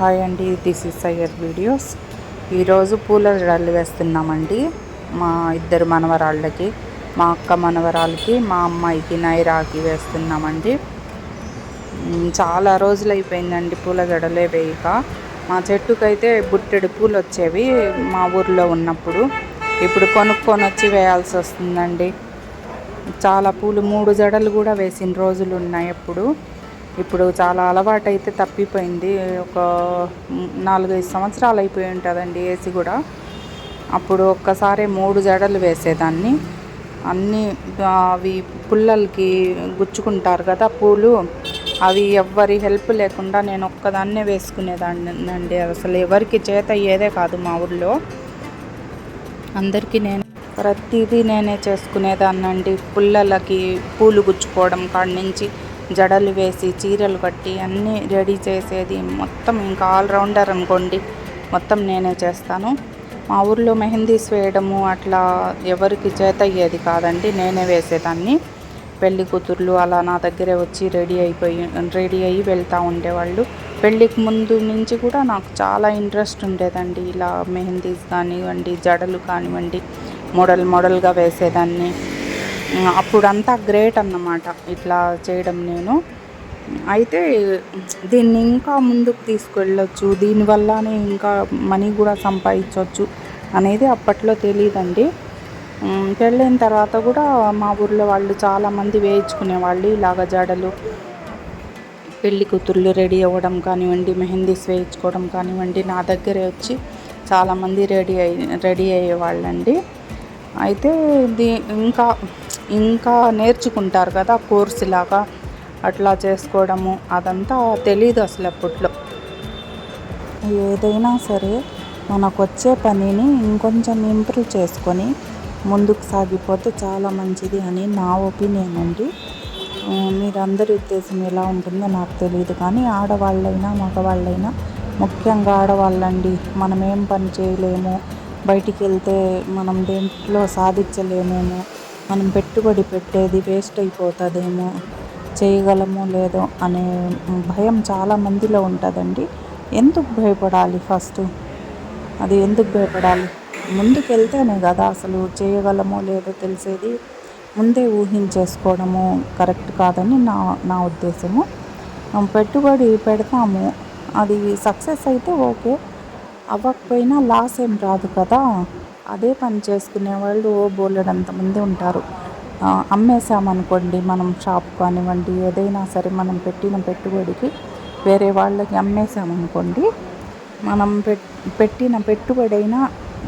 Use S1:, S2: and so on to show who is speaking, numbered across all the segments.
S1: Hi అండి this is Iyer videos ఈరోజు పూల జడలు వేస్తున్నామండి. మా ఇద్దరు మనవరాళ్ళకి మా అక్క మనవరాలకి మా అమ్మాయికి నైరాకి వేస్తున్నామండి. చాలా రోజులు అయిపోయిందండి పూల జడలే వేయక. మా చెట్టుకైతే బుట్టెడు పూలు వచ్చేవి మా ఊర్లో ఉన్నప్పుడు. ఇప్పుడు కొనుక్కొని వచ్చి వేయాల్సి వస్తుందండి. చాలా పూలు మూడు జడలు కూడా వేసిన రోజులు ఉన్నాయి ఎప్పుడు ఇప్పుడు చాలా అలవాటు అయితే తప్పిపోయింది. ఒక నాలుగైదు సంవత్సరాలు అయిపోయి ఉంటుందండి ఏసీ కూడా. అప్పుడు ఒక్కసారి మూడు జడలు వేసేదాన్ని. అన్నీ అవి పుల్లలకి గుచ్చుకుంటారు కదా పూలు. అవి ఎవ్వరి హెల్ప్ లేకుండా నేను ఒక్కదాన్నే వేసుకునేదాన్ని అండి అసలు ఎవరికి చేత అయ్యేదే కాదు మా ఊళ్ళో అందరికీ నేను ప్రతిదీ నేనే చేసుకునేదాన్నండి. పుల్లలకి పూలు గుచ్చుకోవడం కాడి నుంచి జడలు వేసి చీరలు కట్టి అన్నీ రెడీ చేసేది మొత్తం ఇంకా ఆల్రౌండర్ అనుకోండి. మొత్తం నేనే చేస్తాను. మా ఊర్లో మెహందీస్ వేయడము అట్లా ఎవరికి చేత అయ్యేది కాదండి. నేనే వేసేదాన్ని. పెళ్ళి కూతుర్లు అలా నా దగ్గరే వచ్చి రెడీ అయిపోయి రెడీ అయ్యి వెళ్తూ ఉండేవాళ్ళు. పెళ్ళికి ముందు నుంచి కూడా నాకు చాలా ఇంట్రెస్ట్ ఉండేదండి. ఇలా మెహందీస్ కానివ్వండి జడలు కానివ్వండి మోడల్ మోడల్గా వేసేదాన్ని. అప్పుడంతా గ్రేట్ అన్నమాట ఇట్లా చేయడం నేను. అయితే దీన్ని ఇంకా ముందుకు తీసుకెళ్ళొచ్చు దీనివల్లనే ఇంకా మనీ కూడా సంపాదించవచ్చు అనేది అప్పట్లో తెలియదండి పెళ్ళైన తర్వాత కూడా మా ఊర్లో వాళ్ళు చాలామంది వేయించుకునేవాళ్ళు ఇలాగ జడలు పెళ్ళి కూతుర్లు రెడీ అవ్వడం కానివ్వండి మెహందీస్ వేయించుకోవడం కానివ్వండి నా దగ్గరే వచ్చి చాలామంది రెడీ అయ్యి రెడీ అయ్యేవాళ్ళండి. అయితే ఇది ఇంకా ఇంకా నేర్చుకుంటారు కదా కోర్సు లాగా. అట్లా చేసుకోవడము అదంతా తెలియదు అసలు అప్పట్లో. ఏదైనా సరే మనకు వచ్చే పనిని ఇంకొంచెం ఇంప్రూవ్ చేసుకొని ముందుకు సాగిపోతే చాలా మంచిది అని నా ఒపీనియన్ అండి. మీరందరి ఉద్దేశం ఎలా ఉంటుందో నాకు తెలియదు కానీ ఆడవాళ్ళైనా మగవాళ్ళైనా ముఖ్యంగా ఆడవాళ్ళండి మనం ఏం పని చేయలేము బయటికి వెళ్తే మనం దేంట్లో సాధించలేమేమో మనం పెట్టుబడి పెట్టేది వేస్ట్ అయిపోతుందేమో చేయగలమో లేదో అనే భయం చాలా మందిలో ఉంటుందండి. ఎందుకు భయపడాలి ఫస్ట్? అది ఎందుకు భయపడాలి? ముందుకెళ్తేనే కదా అసలు చేయగలమో లేదో తెలిసేది. ముందే ఊహించేసుకోవడము కరెక్ట్ కాదని నా నా ఉద్దేశము. పెట్టుబడి పెడతాము అది సక్సెస్ అయితే ఓకే. అవ్వకపోయినా లాస్ ఏం రాదు కదా. అదే పని చేసుకునే వాళ్ళు ఓ బోలెడంత ఉంటారు. అమ్మేసామనుకోండి మనం షాప్ కానివ్వండి ఏదైనా సరే మనం పెట్టిన పెట్టుబడికి వేరే వాళ్ళకి అమ్మేసామనుకోండి మనం పె పెట్టిన పెట్టుబడి అయినా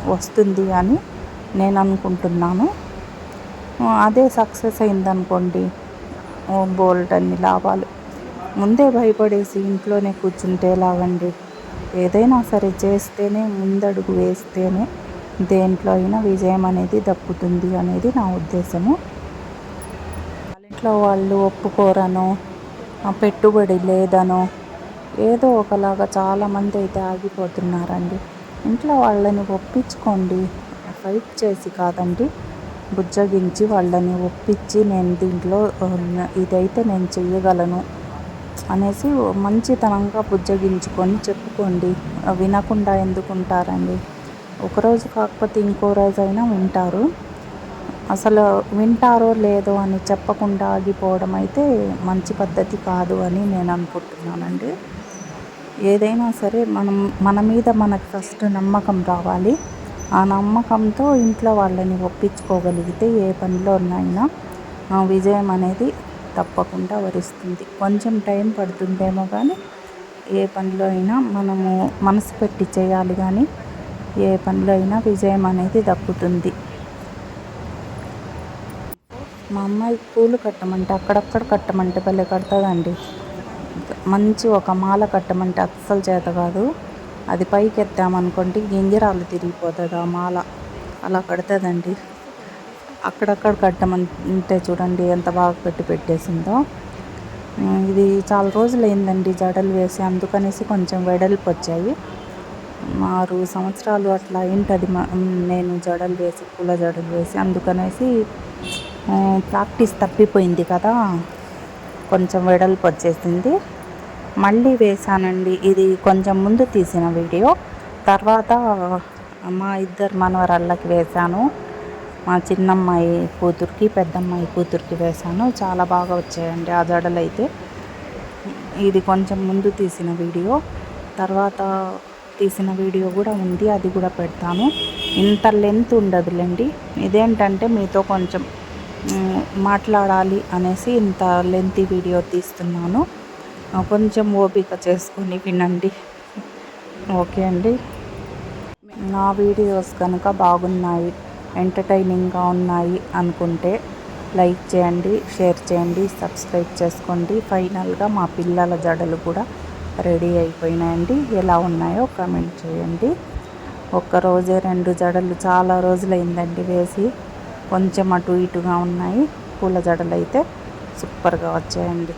S1: వస్తుంది అని నేను అనుకుంటున్నాను అదే సక్సెస్ అయిందనుకోండి ఓ బోల్డ్ అన్ని లాభాలు. ముందే భయపడేసి ఇంట్లోనే కూర్చుంటే లాగండి ఏదైనా సరే చేస్తేనే ముందడుగు వేస్తేనే దేంట్లో అయినా విజయం అనేది దక్కుతుంది అనేది నా ఉద్దేశము. ఇంట్లో వాళ్ళు ఒప్పుకోరనో పెట్టుబడి లేదనో ఏదో ఒకలాగా చాలామంది అయితే ఆగిపోతున్నారండి. ఇంట్లో వాళ్ళని ఒప్పించుకోండి ఫైట్ చేసి కాదండి బుజ్జగించి వాళ్ళని ఒప్పించి నేను దీంట్లో ఇదైతే నేను చెయ్యగలను అనేసి మంచితనంగా బుజ్జగించుకొని చెప్పుకోండి. వినకుండా ఎందుకు ఉంటారండి ఒకరోజు కాకపోతే ఇంకో రోజు అయినా వింటారు. అసలు వింటారో లేదో అని చెప్పకుండా ఆగిపోవడం అయితే మంచి పద్ధతి కాదు అని నేను అనుకుంటున్నానండి. ఏదైనా సరే మనం మన మీద మనకు ఫస్ట్ నమ్మకం రావాలి. ఆ నమ్మకంతో ఇంట్లో వాళ్ళని ఒప్పించుకోగలిగితే ఏ పనిలోనైనా విజయం అనేది తప్పకుండా వరిస్తుంది. కొంచెం టైం పడుతుందేమో కానీ ఏ పనిలో అయినా మనము మనసు పెట్టి చేయాలి కానీ ఏ పనిలో అయినా విజయం అనేది దక్కుతుంది. మా అమ్మాయి పూలు కట్టమంటే అక్కడక్కడ కట్టమంటే భలే కడుతుందండి. మంచి ఒక మాల కట్టమంటే అస్సలు చేత కాదు. అది పైకి ఎత్తామనుకోండి గింజరాలు తిరిగిపోతుంది ఆ మాల. అలా కడుతుందండి. అక్కడక్కడ కట్టమంటే చూడండి ఎంత బాగా పెట్టి పెట్టేసిందో. ఇది చాలా రోజులు అయిందండి జడలు వేసి అందుకనేసి కొంచెం వెడల్పు వచ్చాయి. ఆరు సంవత్సరాలు అట్లా అయింటుంది మా నేను జడలు వేసి పూల జడలు వేసి అందుకనేసి ప్రాక్టీస్ తప్పిపోయింది కదా. కొంచెం వెడల్పు వచ్చేసింది. మళ్ళీ వేశానండి. ఇది కొంచెం ముందు తీసిన వీడియో. తర్వాత మా ఇద్దరు మనవరాళ్ళకి వేశాను. మా చిన్నమ్మాయి కూతురికి పెద్దమ్మాయి కూతురికి వేశాను. చాలా బాగా వచ్చాయండి ఆ జడలు అయితే ఇది కొంచెం ముందు తీసిన వీడియో. తర్వాత తీసిన వీడియో కూడా ఉంది అది కూడా పెడతాను ఇంత లెంత్ ఉండదులేండి. ఇదేంటంటే మీతో కొంచెం మాట్లాడాలి అనేసి ఇంత లెంత్ వీడియో తీస్తున్నాను. కొంచెం ఓపిక చేసుకొని వినండి. ఓకే అండి. నా వీడియోస్ కనుక బాగున్నాయి ఎంటర్టైనింగ్గా ఉన్నాయి అనుకుంటే లైక్ చేయండి షేర్ చేయండి సబ్స్క్రైబ్ చేసుకోండి. ఫైనల్గా మా పిల్లల జడలు కూడా రెడీ అయిపోయినాయండి. ఎలా ఉన్నాయో కామెంట్ చేయండి. ఒక్క రోజే రెండు జడలు చాలా రోజులైందండి వేసి. కొంచెం అటు ఇటుగా ఉన్నాయి. పూల జడలు అయితే సూపర్గా వచ్చాయండి.